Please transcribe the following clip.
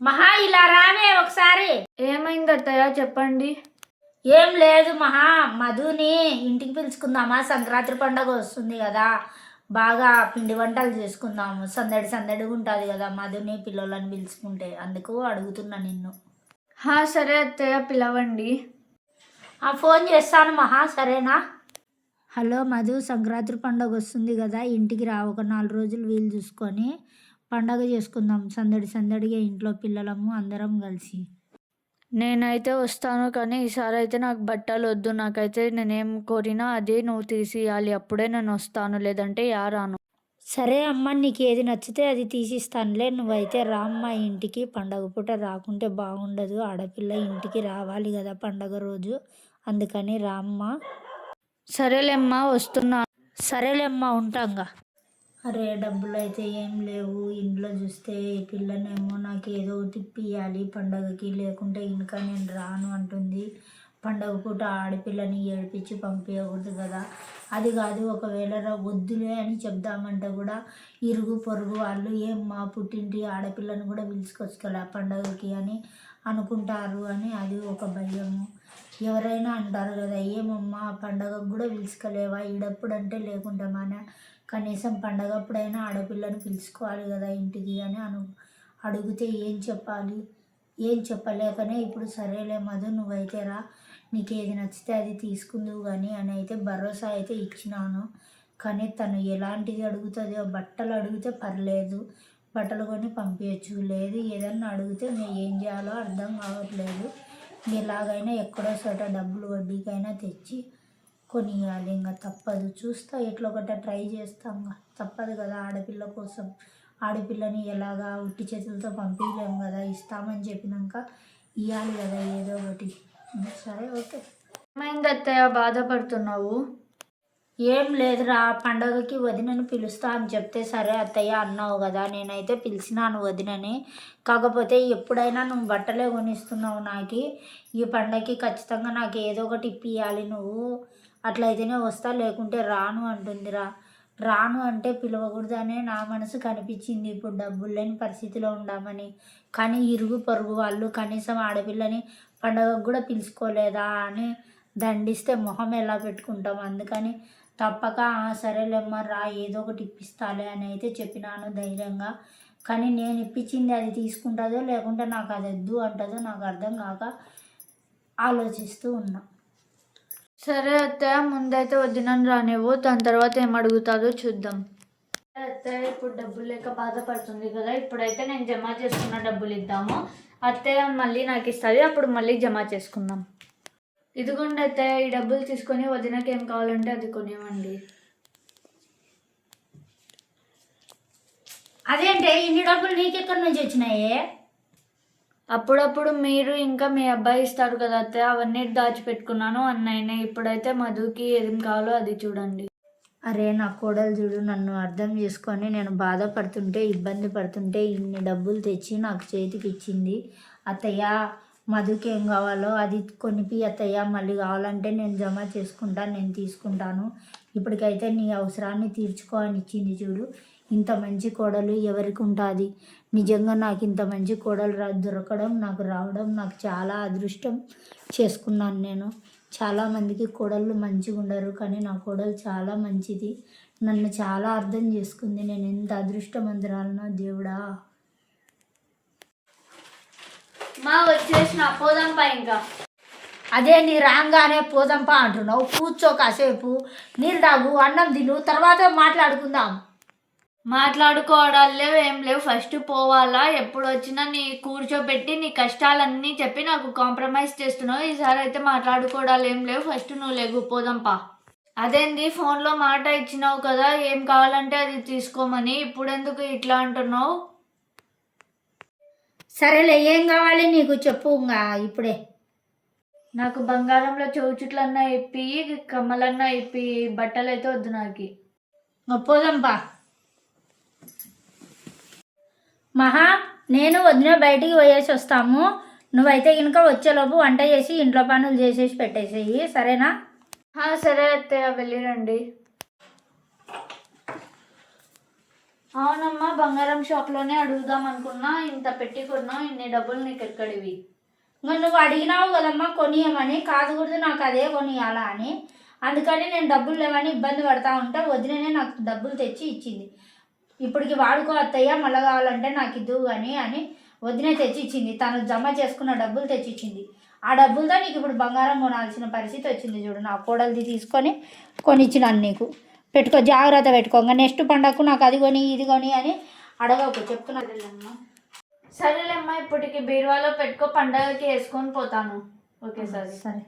మహా ఇలా రావే ఒకసారి. ఏమైంది అత్తయ్య చెప్పండి. ఏం లేదు మహా మధుని ఇంటికి పిలుచుకుందామా? సంక్రాంతి పండగ వస్తుంది కదా. బాగా పిండి వంటలు చేసుకుందాము. సందడి సందడిగా ఉంటుంది కదా మధుని పిల్లలని పిలుచుకుంటే. అందుకు అడుగుతున్నా నిన్ను. హా సరే అత్తయ్య పిలవండి. ఆ ఫోన్ చేస్తాను మహా సరేనా? హలో మధు సంక్రాంతి పండగ వస్తుంది కదా. ఇంటికి రా ఒక నాలుగు రోజులు వీలు చూసుకొని. పండగ చేసుకుందాం. సందడి సందడిగా ఇంట్లో పిల్లలము అందరం కలిసి. నేనైతే వస్తాను కానీ ఈసారి అయితే నాకు బట్టలు వద్దు. నాకైతే నేనేం కోరినా అది నువ్వు తీసియాలి. అప్పుడే నేను వస్తాను. లేదంటే యా రాను. సరే అమ్మ నీకు ఏది నచ్చితే అది తీసిస్తానులే. నువ్వైతే రామ్మ ఇంటికి పండగ పూట రాకుంటే బాగుండదు. ఆడపిల్ల ఇంటికి రావాలి కదా పండగ రోజు. అందుకని రామ్మ. సరేలేమ్మా వస్తున్నా. సరేలేమ్మా ఉంటాంగా. అరే డబ్బులు అయితే ఏం లేవు. ఇంట్లో చూస్తే ఈ పిల్లనేమో నాకు ఏదో తిప్పియాలి పండగకి లేకుంటే ఇంకా నేను రాను అంటుంది. పండగ పూట ఆడపిల్లని ఏడిపించి పంపించకూడదు కదా. అది కాదు ఒకవేళ రా వద్దులే అని చెప్దామంటే కూడా ఇరుగు పొరుగు వాళ్ళు ఏం మా పుట్టింటి ఆడపిల్లని కూడా పిలుచుకొచ్చుకోలే పండగకి అని అనుకుంటారు అని అది ఒక భయము. ఎవరైనా అంటారు కదా ఏమమ్మా పండగకు కూడా పిలుచుకోలేవా? ఈడప్పుడు అంటే లేకుండా మన? కనీసం పండగప్పుడైనా ఆడపిల్లని పిలుచుకోవాలి కదా ఇంటికి అని అను అడిగితే ఏం చెప్పాలి? ఏం చెప్పలేకనే ఇప్పుడు సరేలే మధు నువ్వైతే రా నీకు ఏది నచ్చితే అది తీసుకుందువు కానీ అని అయితే భరోసా అయితే ఇచ్చినాను. కానీ తను ఎలాంటిది అడుగుతుందో బట్టలు అడిగితే పర్లేదు. బట్టలు కొని పంపించచ్చు లేదు ఏదన్నా అడిగితే నేను ఏం చేయాలో అర్థం కావట్లేదు. ఎలాగైనా ఎక్కడో చోట డబ్బులు వడ్డీకైనా తెచ్చి కొనియాలి. ఇంకా తప్పదు. చూస్తా ఎట్లా ఒకట ట్రై చేస్తాం. ఇంకా. తప్పదు కదా ఆడపిల్ల కోసం. ఆడపిల్లని ఎలాగా ఉట్టి చేతులతో పంపించలేము కదా. ఇస్తామని చెప్పినాక ఇవ్వాలి కదా ఏదో ఒకటి. సరే ఓకే. ఏమైంది అత్తయ్య బాధపడుతున్నావు? ఏం లేదురా పండగకి వదినని పిలుస్తా అని చెప్తే సరే అత్తయ్య అన్నావు కదా నేనైతే పిలిచినాను వదినని. కాకపోతే ఎప్పుడైనా నువ్వు బట్టలే కొనిస్తున్నావు నాకు. ఈ పండగకి ఖచ్చితంగా నాకు ఏదో ఒకటి ఇప్పియాలి నువ్వు. అట్లయితేనే వస్తా లేకుంటే రాను అంటుందిరా. రాను అంటే పిలవకూడదనే నా మనసు కనిపించింది ఇప్పుడు డబ్బులు లేని పరిస్థితిలో ఉండామని కానీ ఇరుగు పొరుగు వాళ్ళు కనీసం ఆడపిల్లని పండగకు కూడా పిలుచుకోలేదా అని దండిస్తే మొహం ఎలా పెట్టుకుంటాం? అందుకని తప్పక సరేలేమ్మా రా ఏదో ఒకటి ఇప్పిస్తాలే అని అయితే చెప్పినాను ధైర్యంగా. కానీ నేను ఇప్పించింది అది తీసుకుంటుందో లేకుంటే నాకు అది వద్దు అంటుందో నాకు అర్థం కాక ఆలోచిస్తూ ఉన్నా. సరే అత్తయ్య ముందైతే వదినని రానివ్వు దాని తర్వాత ఏం అడుగుతాదో చూద్దాం. అత్తయ్య ఇప్పుడు డబ్బులు లేక బాధపడుతుంది కదా ఇప్పుడైతే నేను జమ చేసుకున్న డబ్బులు ఇద్దాము. అత్తయ్య మళ్ళీ నాకు ఇస్తుంది అప్పుడు మళ్ళీ జమ చేసుకుందాం. ఇదిగోండి అత్తయ్య ఈ డబ్బులు తీసుకొని వదినకి ఏం కావాలంటే అది కొనివ్వండి. అదేంటే ఇన్ని డబ్బులు నీకెక్కడి నుంచి వచ్చినాయే? అప్పుడప్పుడు మీరు ఇంకా మీ అబ్బాయి ఇస్తారు కదా అత్తయ్య అవన్నీ దాచిపెట్టుకున్నాను అన్నయ్యనే. ఇప్పుడైతే మధుకి ఏం కావాలో అది చూడండి. అరే నా కోడలు చూడు నన్ను అర్థం చేసుకొని నేను బాధపడుతుంటే ఇబ్బంది పడుతుంటే ఇన్ని డబ్బులు తెచ్చి నాకు చేతికి ఇచ్చింది అత్తయ్య మధుకి ఏం కావాలో అది కొనిపి అత్తయ్య మళ్ళీ కావాలంటే నేను జమ చేసుకుంటాను నేను తీసుకుంటాను. ఇప్పటికైతే నీ అవసరాన్ని తీర్చుకో అని ఇచ్చింది చూడు. ఇంత మంచి కోడలు ఎవరికి ఉంటుంది? నిజంగా నాకు ఇంత మంచి కోడలు రా దొరకడం నాకు రావడం నాకు చాలా అదృష్టం చేసుకున్నాను నేను. చాలామందికి కోడళ్ళు మంచిగా ఉండరు కానీ నా కోడలు చాలా మంచిది. నన్ను చాలా అర్థం చేసుకుంది. నేను ఎంత అదృష్టమంతురాలనో దేవుడా. మా వచ్చేసిన పోదంప ఇంకా. అదే నీ రాగానే పోదంపా అంటున్నావు. కూర్చో కాసేపు నీళ్ళు తాగు అన్నం తిను తర్వాత మాట్లాడుకుందాం. మాట్లాడుకోవడం లేవు ఏం లేవు. ఫస్ట్ పోవాలా ఎప్పుడు వచ్చినా నీ కూర్చోబెట్టి నీ కష్టాలన్నీ చెప్పి నాకు కాంప్రమైజ్ చేస్తున్నావు. ఈసారి అయితే మాట్లాడుకోవడాలు ఏం లేవు. ఫస్ట్ నువ్వు లేగు పోదంపా. అదేంది ఫోన్లో మాట ఇచ్చినావు కదా ఏం కావాలంటే అది తీసుకోమని. ఇప్పుడెందుకు ఇట్లా అంటున్నావు? సరేలే ఏం కావాలి నీకు చెప్పు ఇంకా ఇప్పుడే. నాకు బంగారంలో చౌచుట్లన్నా ఇప్పి కమ్మలన్నా ఇప్పి బట్టలైతే వద్దు నాకు. పోదంపా మహా నేను వదిన బయటికి పోయేసి వస్తాము. నువ్వైతే కనుక వచ్చేలోపు వంట చేసి ఇంట్లో పనులు చేసేసి పెట్టేసేయి సరేనా? సరే అత్తయ్య వెళ్ళిరండి. అవునమ్మా బంగారం షాప్లోనే అడుగుదాం అనుకున్నా ఇంత పెట్టుకున్నావు ఇన్ని డబ్బులు నీకు ఎక్కడివి ఇంకా నువ్వు అడిగినావు కదమ్మా కొనియమని. కాదు కూడా నాకు అదే కొనియాలా అని. అందుకని నేను డబ్బులు లేవని ఇబ్బంది పడతా ఉంటే వదిలేనే నాకు డబ్బులు తెచ్చి ఇచ్చింది. ఇప్పటికి వాడుకో అత్తయ్య మళ్ళీ కావాలంటే నాకు ఇద్దు అని అని వదినే తెచ్చి ఇచ్చింది. తను జమ చేసుకున్న డబ్బులు తెచ్చి ఇచ్చింది. ఆ డబ్బులతో నీకు ఇప్పుడు బంగారం కొనాల్సిన పరిస్థితి వచ్చింది చూడు. నా కోడలిది తీసుకొని కొనిచ్చినాను నీకు. పెట్టుకో జాగ్రత్త పెట్టుకో. ఇంకా నెక్స్ట్ పండగకు నాకు అది కొని ఇది కొని అని అడగకు చెప్తున్నా సరేలేమ్మా సరేలేమ్మా ఇప్పటికి బీరువాలో పెట్టుకో పండగకి వేసుకొని పోతాను. ఓకే సరే. సరే.